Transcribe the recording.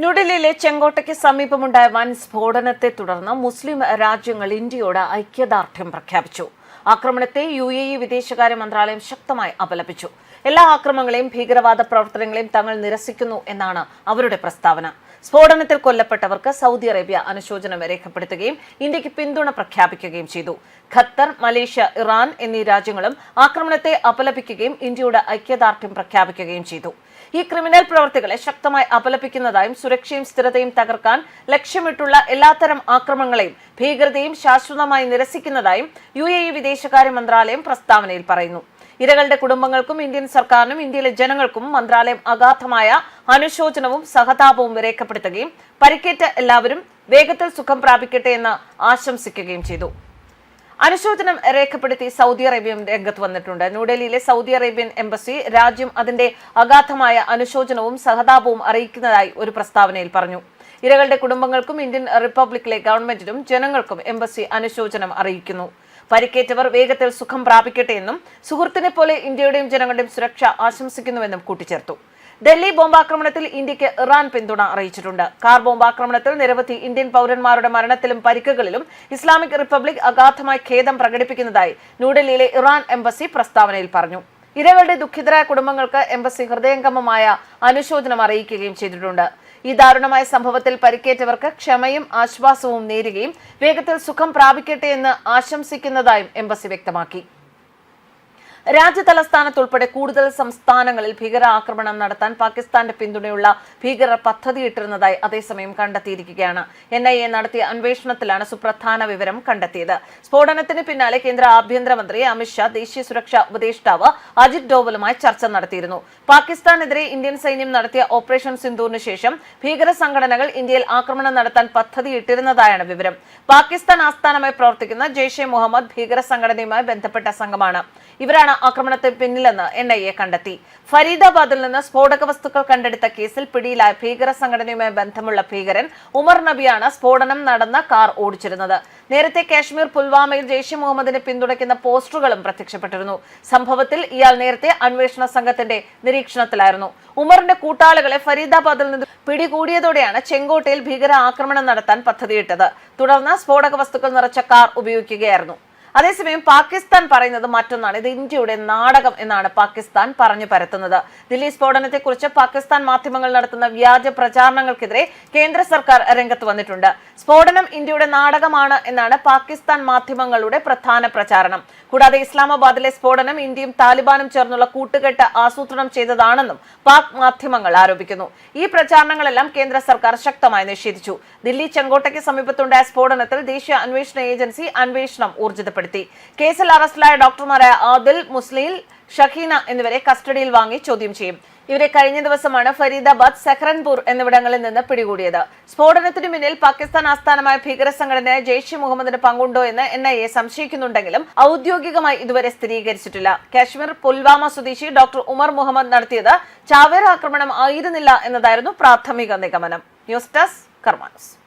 ന്യൂഡൽഹിയിലെ ചെങ്കോട്ടയ്ക്ക് സമീപമുണ്ടായ വൻ സ്ഫോടനത്തെ തുടർന്ന് മുസ്ലിം രാജ്യങ്ങൾ ഇന്ത്യയോട് ഐക്യദാർഢ്യം പ്രഖ്യാപിച്ചു. ആക്രമണത്തെ യു എ ഇ വിദേശകാര്യ മന്ത്രാലയം ശക്തമായി അപലപിച്ചു. എല്ലാ ആക്രമണങ്ങളെയും ഭീകരവാദ പ്രവർത്തനങ്ങളെയും തങ്ങൾ നിരസിക്കുന്നു എന്നാണ് അവരുടെ പ്രസ്താവന. സ്ഫോടനത്തിൽ കൊല്ലപ്പെട്ടവർക്ക് സൗദി അറേബ്യ അനുശോചനം രേഖപ്പെടുത്തുകയും ഇന്ത്യയ്ക്ക് പിന്തുണ പ്രഖ്യാപിക്കുകയും ചെയ്തു. ഖത്തർ മലേഷ്യ ഇറാൻ എന്നീ രാജ്യങ്ങളും ആക്രമണത്തെ അപലപിക്കുകയും ഇന്ത്യയുടെ ഐക്യദാർഢ്യം പ്രഖ്യാപിക്കുകയും ചെയ്തു. ഈ ക്രിമിനൽ പ്രവർത്തികളെ ശക്തമായി അപലപിക്കുന്നതായും സുരക്ഷയും സ്ഥിരതയും തകർക്കാൻ ലക്ഷ്യമിട്ടുള്ള എല്ലാത്തരം ആക്രമണങ്ങളെയും ഭീകരതയും ശാശ്വതമായി നിരസിക്കുന്നതായും യു എ ഇ വിദേശകാര്യ മന്ത്രാലയം പ്രസ്താവനയിൽ പറയുന്നു. ഇരകളുടെ കുടുംബങ്ങൾക്കും ഇന്ത്യൻ സർക്കാരിനും ഇന്ത്യയിലെ ജനങ്ങൾക്കും മന്ത്രാലയം അഗാധമായ അനുശോചനവും സഹതാപവും രേഖപ്പെടുത്തുകയും പരിക്കേറ്റ എല്ലാവരും വേഗത്തിൽ സുഖം പ്രാപിക്കട്ടെ എന്ന് ആശംസിക്കുകയും ചെയ്തു. അനുശോചനം രേഖപ്പെടുത്തി സൗദി അറേബ്യയും രംഗത്ത് വന്നിട്ടുണ്ട്. ന്യൂഡൽഹിയിലെ സൗദി അറേബ്യൻ എംബസി രാജ്യം അതിന്റെ അഗാധമായ അനുശോചനവും സഹതാപവും അറിയിക്കുന്നതായി ഒരു പ്രസ്താവനയിൽ പറഞ്ഞു. ഇരകളുടെ കുടുംബങ്ങൾക്കും ഇന്ത്യൻ റിപ്പബ്ലിക്കിലെ ഗവൺമെന്റിനും ജനങ്ങൾക്കും എംബസി അനുശോചനം അറിയിക്കുന്നു. പരിക്കേറ്റവർ വേഗത്തിൽ സുഖം പ്രാപിക്കട്ടെ എന്നും സുഹൃത്തിനെ പോലെ ഇന്ത്യയുടെയും ജനങ്ങളുടെയും സുരക്ഷ ആശംസിക്കുന്നുവെന്നും കൂട്ടിച്ചേർത്തു. ഡൽഹി ബോംബാക്രമണത്തിൽ ഇന്ത്യയ്ക്ക് ഇറാൻ പിന്തുണ അറിയിച്ചിട്ടുണ്ട്. കാർ ബോംബാക്രമണത്തിൽ നിരവധി ഇന്ത്യൻ പൗരന്മാരുടെ മരണത്തിലും പരിക്കുകളിലും ഇസ്ലാമിക് റിപ്പബ്ലിക് അഗാധമായി ഖേദം പ്രകടിപ്പിക്കുന്നതായി ന്യൂഡൽഹിയിലെ ഇറാൻ എംബസി പ്രസ്താവനയിൽ പറഞ്ഞു. ഇരകളുടെ ദുഃഖിതരായ കുടുംബങ്ങൾക്ക് എംബസി ഹൃദയംഗമമായ അനുശോചനം അറിയിക്കുകയും ചെയ്തിട്ടുണ്ട്. ഈ ദാരുണമായ സംഭവത്തിൽ പരിക്കേറ്റവർക്ക് ക്ഷമയും ആശ്വാസവും നേരുകയും വേഗത്തിൽ സുഖം പ്രാപിക്കട്ടെ എന്ന് ആശംസിക്കുന്നതായും എംബസി വ്യക്തമാക്കി. രാജ്യ തലസ്ഥാനത്ത് ഉൾപ്പെടെ കൂടുതൽ സംസ്ഥാനങ്ങളിൽ ഭീകരാക്രമണം നടത്താൻ പാകിസ്ഥാന്റെ പിന്തുണയുള്ള ഭീകരർ പദ്ധതിയിട്ടിരുന്നതായി അതേസമയം കണ്ടെത്തിയിരിക്കുകയാണ്. എൻ ഐ എ നടത്തിയ അന്വേഷണത്തിലാണ് സുപ്രധാന വിവരം കണ്ടെത്തിയത്. സ്ഫോടനത്തിന് പിന്നാലെ കേന്ദ്ര ആഭ്യന്തരമന്ത്രി അമിത്ഷാ ദേശീയ സുരക്ഷാ ഉപദേഷ്ടാവ് അജിത് ഡോവലുമായി ചർച്ച നടത്തിയിരുന്നു. പാകിസ്ഥാനെതിരെ ഇന്ത്യൻ സൈന്യം നടത്തിയ ഓപ്പറേഷൻ സിന്ധുവിന് ശേഷം ഭീകര സംഘടനകൾ ഇന്ത്യയിൽ ആക്രമണം നടത്താൻ പദ്ധതിയിട്ടിരുന്നതായാണ് വിവരം. പാകിസ്ഥാൻ ആസ്ഥാനമായി പ്രവർത്തിക്കുന്ന ജെയ്ഷെ മുഹമ്മദ് ഭീകര സംഘടനയുമായി ബന്ധപ്പെട്ട സംഘമാണ്. ഇവരാണ് ആക്രമണത്തിന് പിന്നിലെന്ന് എൻ ഐ എ കണ്ടെത്തി. ഫരീദാബാദിൽ നിന്ന് സ്ഫോടക വസ്തുക്കൾ കണ്ടെടുത്ത കേസിൽ പിടിയിലായ ഭീകര സംഘടനയുമായി ബന്ധമുള്ള ഭീകരൻ ഉമർ നബിയാണ് സ്ഫോടനം നടന്ന കാർ ഓടിച്ചിരുന്നത്. നേരത്തെ കാശ്മീർ പുൽവാമയിൽ ജെയ്ഷെ മുഹമ്മദിനെ പിന്തുണയ്ക്കുന്ന പോസ്റ്ററുകളും പ്രത്യക്ഷപ്പെട്ടിരുന്നു. സംഭവത്തിൽ ഇയാൾ നേരത്തെ അന്വേഷണ സംഘത്തിന്റെ നിരീക്ഷണത്തിലായിരുന്നു. ഉമറിന്റെ കൂട്ടാളികളെ ഫരീദാബാദിൽ നിന്ന് പിടികൂടിയതോടെയാണ് ചെങ്കോട്ടയിൽ ഭീകര ആക്രമണം നടത്താൻ പദ്ധതിയിട്ടത്. തുടർന്ന് സ്ഫോടക വസ്തുക്കൾ നിറച്ച കാർ ഉപയോഗിക്കുകയായിരുന്നു. അതേസമയം പാകിസ്ഥാൻ പറയുന്നത് മറ്റൊന്നാണ്. ഇത് ഇന്ത്യയുടെ നാടകം എന്നാണ് പാകിസ്ഥാൻ പറഞ്ഞു പരത്തുന്നത്. ദില്ലി സ്ഫോടനത്തെക്കുറിച്ച് പാകിസ്ഥാൻ മാധ്യമങ്ങൾ നടത്തുന്ന വ്യാജ പ്രചാരണങ്ങൾക്കെതിരെ കേന്ദ്ര സർക്കാർ രംഗത്ത് വന്നിട്ടുണ്ട്. സ്ഫോടനം ഇന്ത്യയുടെ നാടകമാണ് എന്നാണ് പാകിസ്ഥാൻ മാധ്യമങ്ങളുടെ പ്രധാന പ്രചാരണം. കൂടാതെ ഇസ്ലാമാബാദിലെ സ്ഫോടനം ഇന്ത്യയും താലിബാനും ചേർന്നുള്ള കൂട്ടുകെട്ട് ആസൂത്രണം ചെയ്തതാണെന്നും പാക് മാധ്യമങ്ങൾ ആരോപിക്കുന്നു. ഈ പ്രചാരണങ്ങളെല്ലാം കേന്ദ്ര സർക്കാർ ശക്തമായി നിഷേധിച്ചു. ദില്ലി ചെങ്കോട്ടയ്ക്ക് സമീപത്തുണ്ടായ സ്ഫോടനത്തിൽ ദേശീയ അന്വേഷണ ഏജൻസി അന്വേഷണം ഊർജിതപ്പെടുത്തി കേസിൽ അറസ്റ്റിലായ ഡോക്ടർമാരായ ആദിൽ മുസ്ലിം ഷഹീന എന്നിവരെ കസ്റ്റഡിയിൽ വാങ്ങി ചോദ്യം ചെയ്യും. ഇവരെ കഴിഞ്ഞ ദിവസമാണ് ഫരീദാബാദ് സഹ്റൻപൂർ എന്നിവിടങ്ങളിൽ നിന്ന് പിടികൂടിയത്. സ്ഫോടനത്തിനു പിന്നിൽ പാകിസ്ഥാൻ ആസ്ഥാനമായ ഭീകര സംഘടനയായ ജെയ്ഷെ മുഹമ്മദിന് പങ്കുണ്ടോ എന്ന് എൻ ഐ എ സംശയിക്കുന്നുണ്ടെങ്കിലും ഔദ്യോഗികമായി ഇതുവരെ സ്ഥിരീകരിച്ചിട്ടില്ല. കാശ്മീർ പുൽവാമ സ്വദേശി ഡോക്ടർ ഉമർ മുഹമ്മദ് നടത്തിയത് ചാവേർ ആക്രമണം ആയിരുന്നില്ല എന്നതായിരുന്നു പ്രാഥമിക നിഗമനം. News desk കർമാനസ്.